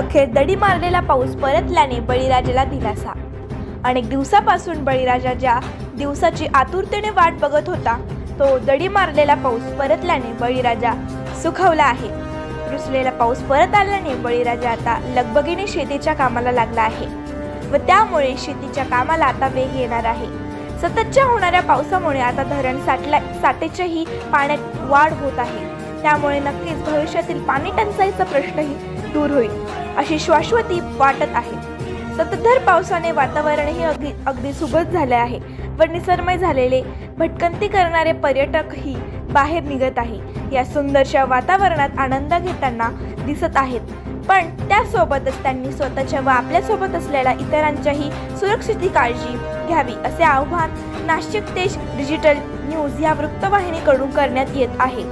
अखेर दडी मारलेला पाऊस परतल्याने बळीराजाला दिलासा. अनेक दिवसापासून बळीराजा ज्या दिवसाची आतुरतेने वाट बघत होता तो दडी मारलेला पाऊस परतल्याने बळीराजा सुखवला आहे. रुसलेला पाऊस परत आल्याने बळीराजा आता लगबगीने शेतीच्या कामाला लागला आहे व त्यामुळे शेतीच्या कामाला आता वेग येणार आहे. सततच्या होणाऱ्या पावसामुळे आता धरण साठला साठेच्याही पाण्यात वाढ होत आहे. त्यामुळे नक्कीच भविष्यातील पाणी टंचाईचा प्रश्नही दूर होईल अशी शाश्वती वाटत आहे. सततधार पावसाने वातावरणही अगदी अगदी सुबक झाले आहे व निसर्मय झालेले भटकंती करणारे पर्यटकही बाहेर निघत आहे. या सुंदरशा वातावरणात आनंद घेताना दिसत आहेत. पण त्यासोबतच त्यांनी स्वतःच्या व आपल्यासोबत असलेल्या इतरांच्याही सुरक्षेची काळजी घ्यावी असे आव्हान नाशिक तेज डिजिटल न्यूज या वृत्तवाहिनीकडून करण्यात येत आहे.